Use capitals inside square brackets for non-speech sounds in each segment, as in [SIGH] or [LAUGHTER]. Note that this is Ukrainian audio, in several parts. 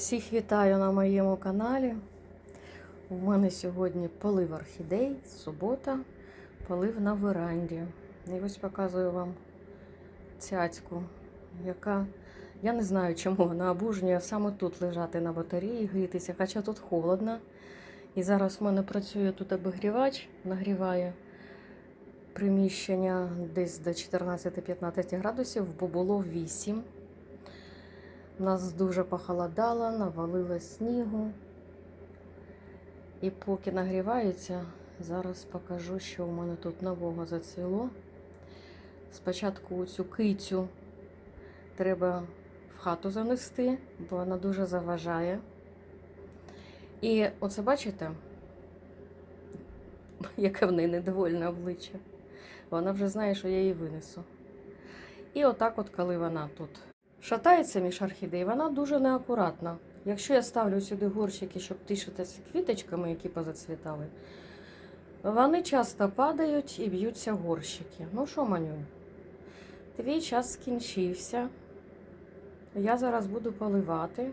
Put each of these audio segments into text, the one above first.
Всіх вітаю на моєму каналі. У мене сьогодні полив орхідей, субота, полив на веранді. І ось показую вам цяцьку, яка, я не знаю, чому вона обужнює саме тут лежати на батареї, грітися, хоча тут холодно. І зараз в мене працює тут обігрівач, нагріває приміщення десь до 14-15 градусів, бо було 8. У нас дуже похолодало, навалило снігу. І поки нагрівається, зараз покажу, що у мене тут нового зацвіло. Спочатку цю кицю треба в хату занести, бо вона дуже заважає. І оце бачите, [LAUGHS] яке в неї недовольне обличчя. Вона вже знає, що я її винесу. І отак, от, коли вона тут шатається між орхідей, вона дуже неакуратна. Якщо я ставлю сюди горщики, щоб тишитися квіточками, які позацвітали, вони часто падають і б'ються горщики. Ну що, манюнь, твій час скінчився. Я зараз буду поливати,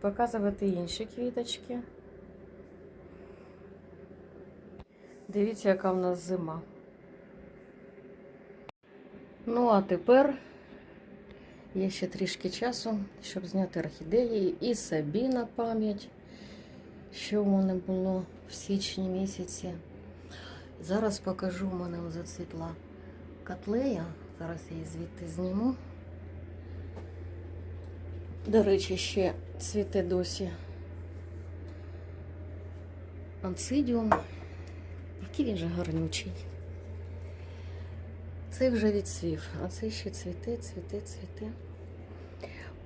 показувати інші квіточки. Дивіться, яка в нас зима. Ну, а тепер є ще трішки часу, щоб зняти орхідеї і собі на пам'ять, що в мене було в січні місяці. Зараз покажу, у мене зацвітла котлея. Зараз я її звідти зніму. До речі, ще цвіте досі анцидіум. Який він же гарнючий. Цей вже відцвів, а цей ще цвіте, цвіте, цвіте.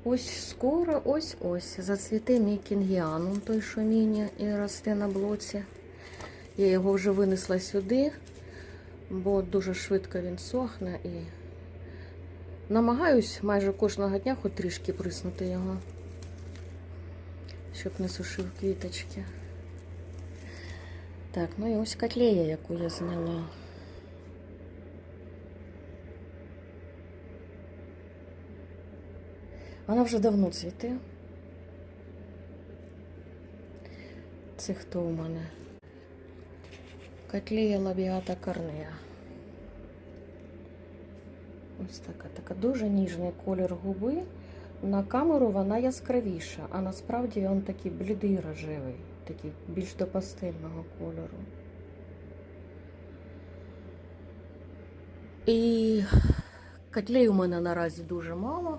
Ось скоро, ось ось. Зацвіте мій кінгіанум, той, що міні і росте на блоці. Я його вже винесла сюди, бо дуже швидко він сохне і намагаюсь майже кожного дня хоч трішки приснути його, щоб не сушив квіточки. Так, ну і ось котлея, яку я зняла. Вона вже давно цвіте. Це хто у мене? Котлея лабіата корнея. Ось така, така дуже ніжний колір губи. На камеру вона яскравіша, а насправді він такий блідий рожевий, такий більш до пастельного кольору. І котлей у мене наразі дуже мало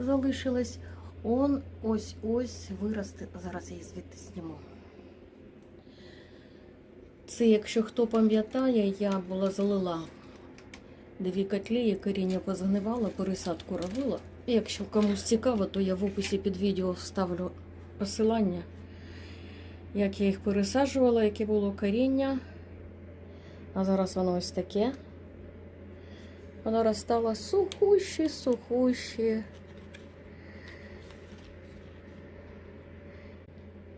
залишилось. Он ось-ось виросте. Зараз я її звідти зніму. Це, якщо хто пам'ятає, я була залила дві котлі, коріння позагнивала, пересадку робила. І якщо комусь цікаво, то я в описі під відео вставлю посилання, як я їх пересаджувала, яке було коріння. А зараз воно ось таке. Воно розстало сухуще, сухуще.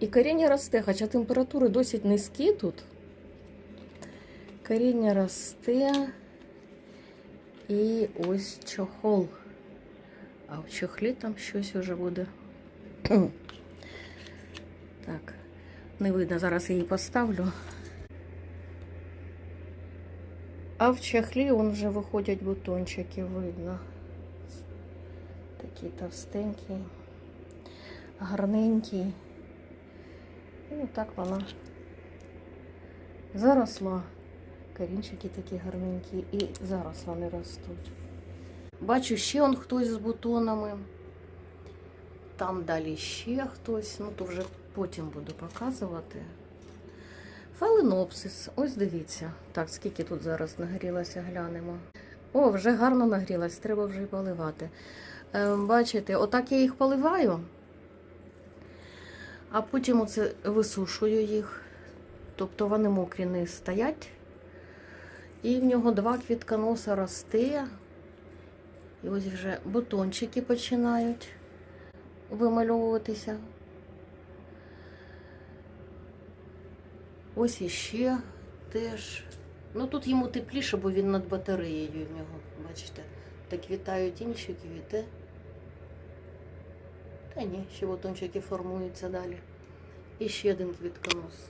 І коріння росте, хоча температури досить низькі тут. Коріння росте і ось чохол. А в чохлі там щось вже буде. Так, не видно, зараз її поставлю. А в чохлі он вже виходять бутончики, видно. Такий товстенький, гарненький. І так вона заросла. Корінчики такі гарненькі і зараз вони ростуть. Бачу, ще он хтось з бутонами. Там далі ще хтось, ну то вже потім буду показувати. Фаленопсис, ось дивіться. Так, скільки тут зараз нагрілося, глянемо. О, вже гарно нагрілась, треба вже й поливати. Е, бачите, отак я їх поливаю, а потім оце висушую їх. Тобто вони мокрі не стоять. І в нього два квітконоса росте. І ось вже бутончики починають вимальовуватися. Ось іще теж. Ну тут йому тепліше, бо він над батареєю в нього, бачите, так вітають інші квіти. Та ні, ще бутончики формуються далі. І ще один квітконос.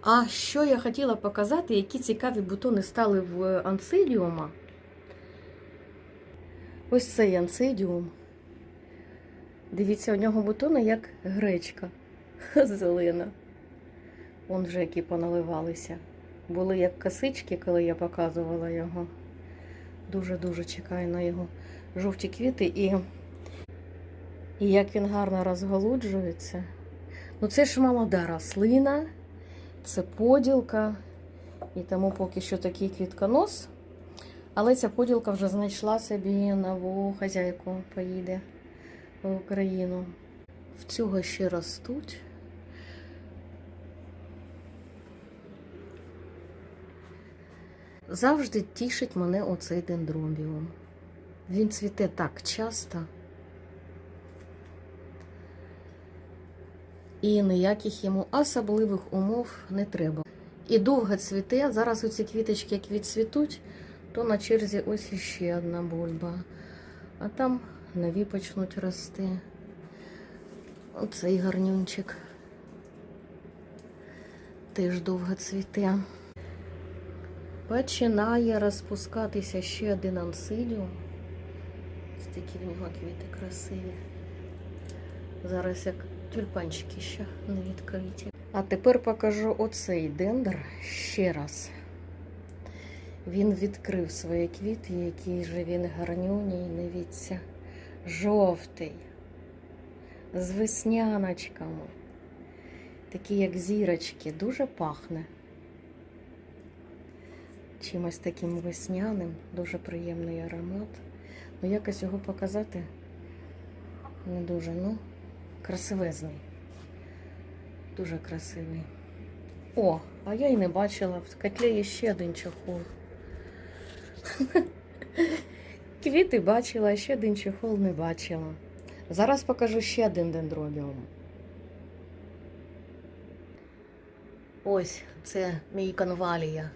А що я хотіла показати, які цікаві бутони стали в ансидіума. Ось цей ансидіум. Дивіться, у нього бутони як гречка [LAUGHS] зелена. Вон вже які поналивалися. Були як косички, коли я показувала його. Дуже-дуже чекаю на його жовті квіти і, і як він гарно розголуджується. Ну це ж молода рослина, це поділка, і тому поки що такий квітконос. Але ця поділка вже знайшла собі нову хазяйку, поїде в Україну. В цього ще ростуть. Завжди тішить мене оцей дендробіум. Він цвіте так часто. І ніяких йому особливих умов не треба. І довго цвіте. Зараз оці квіточки, як відцвітуть, то на черзі ось іще одна бульба. А там нові почнуть рости. Оцей гарнюнчик теж довго цвіте. Починає розпускатися ще один ансидіум. Ось такі в нього квіти красиві. Зараз як тюльпанчики ще не відкриті. А тепер покажу оцей дендр ще раз. Він відкрив свої квіти, який же він гарнюній, дивіться, жовтий, з весняночками. Такі, як зірочки, дуже пахне. Чимось таким весняним, дуже приємний аромат. Ну, якось його показати не дуже, ну, красивезний. Дуже красивий. О, а я й не бачила. В котлі є ще один чохол. [LAUGHS] Квіти бачила, а ще один чохол не бачила. Зараз покажу ще один дендробіум. Ось це мій конвалія.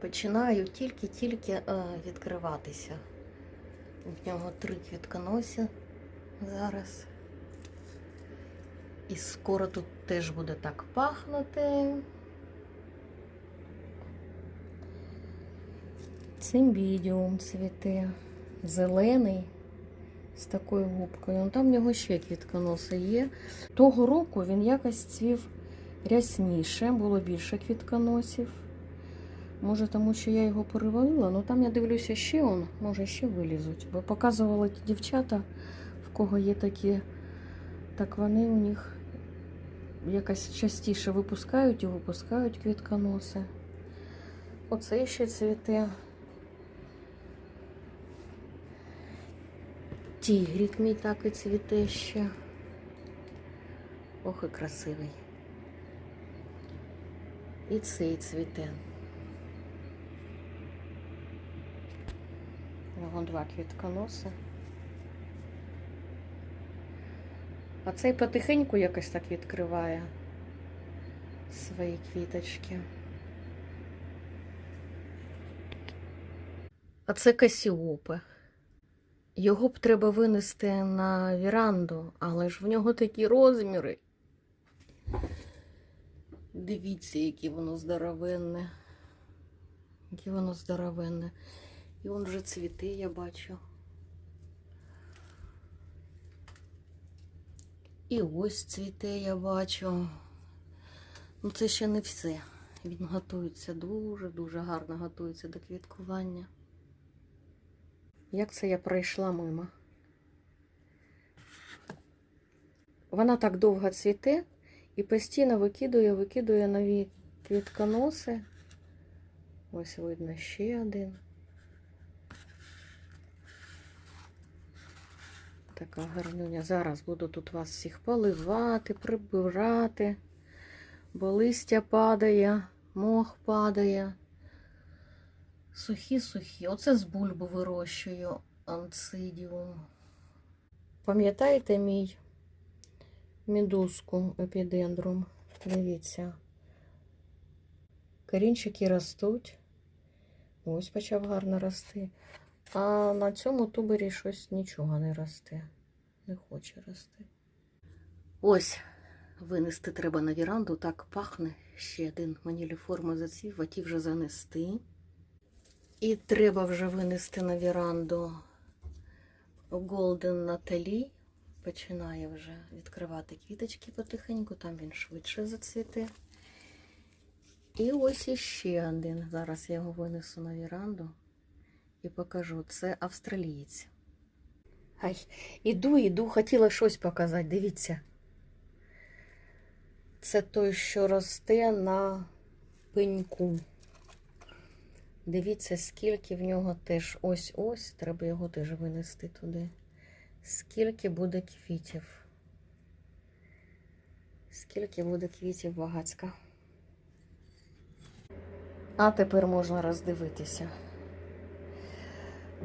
Починаю тільки-тільки е, відкриватися. В нього три квітконосі зараз. І скоро тут теж буде так пахнути. Цимбідіум цвіте. Зелений з такою губкою. Ну, Там в нього ще квітконоси є. Того року він якось цвів рясніше, було більше квітконосів. Може, тому що я його перевалила, ну там я дивлюся ще он, може ще вилізуть. Бо показували ті дівчата, в кого є такі, так вони у них якось частіше випускають і випускають квітконоси. Оце ще цвіте. Тігрік мій так і цвіте ще. Ох, і красивий. І цей цвіте. Вон два квітконоси. А цей потихеньку якось так відкриває свої квіточки. А це касіопи. Його б треба винести на віранду, але ж в нього такі розміри. Дивіться, яке воно здоровенне. Яке воно здоровенне. І он вже цвіте, я бачу. І ось цвіте, я бачу. Ну, це ще не все. Він готується дуже-дуже гарно готується до квіткування. Як це я пройшла мимо? Вона так довго цвіте і постійно викидує, викидує нові квітконоси. Ось видно ще один. Така гарнюня. Зараз буду тут вас всіх поливати, прибирати, бо листя падає, мох падає. Сухі-сухі. Оце з бульбу вирощую анцидіум. Пам'ятаєте мій мідузку епідендрум? Дивіться. Корінчики ростуть. Ось почав гарно рости. А на цьому тубері щось нічого не росте. не хоче рости. Ось винести треба на віранду, так пахне. Ще один маніліформа зацвів, а ті вже занести. І треба вже винести на віранду Golden Natalie. Починає вже відкривати квіточки потихеньку, там він швидше зацвіте. І ось іще один. Зараз я його винесу на віранду і покажу. Це австралієць. Ай, іду, іду, хотіла щось показати. Дивіться. Це той, що росте на пеньку. Дивіться, скільки в нього теж ось-ось, треба його теж винести туди. Скільки буде квітів. Скільки буде квітів багацька. А тепер можна роздивитися.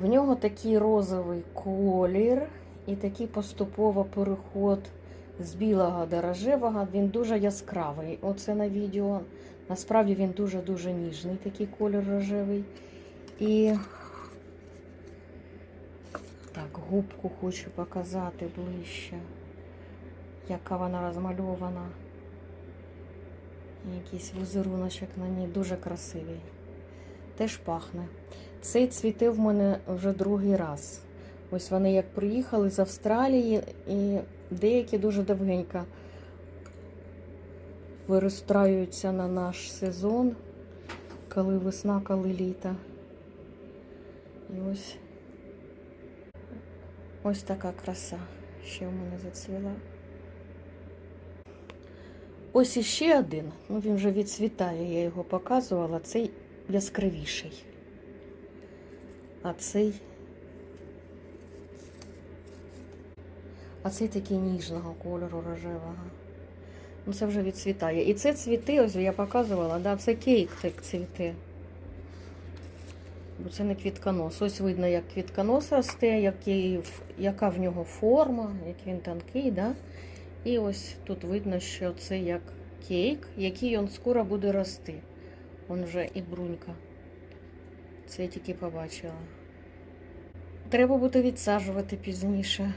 В нього такий розовий колір і такий поступово переход з білого до рожевого. Він дуже яскравий. Оце на відео. Насправді він дуже-дуже ніжний, такий колір рожевий. І так, губку хочу показати ближче, яка вона розмальована. Якийсь візеруночок на ній дуже красивий. Теж пахне. Цей цвіте в мене вже другий раз. Ось вони як приїхали з Австралії, і деякі дуже довгенько виростраються на наш сезон, коли весна, коли літо. І ось ось така краса, ще в мене зацвіла. Ось іще один, ну він вже відцвітає, я його показувала, цей яскравіший. А цей. Такий ніжного кольору рожевого. Ну, це вже відцвітає. І це цвіти, ось я показувала, да, це кейк так цвіте. Бо це не квітконос. Ось видно, як квітконос росте, який, яка в нього форма, як він тонкий, да? І ось тут видно, що це як кейк, який він скоро буде рости. Он вже і брунька. Це я тільки побачила. Треба буде відсаджувати пізніше.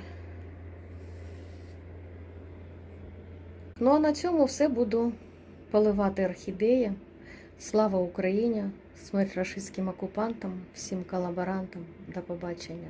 Ну а на цьому все буду поливати орхідеї. Слава Україні! Смерть рашистським окупантам, всім колаборантам. До побачення!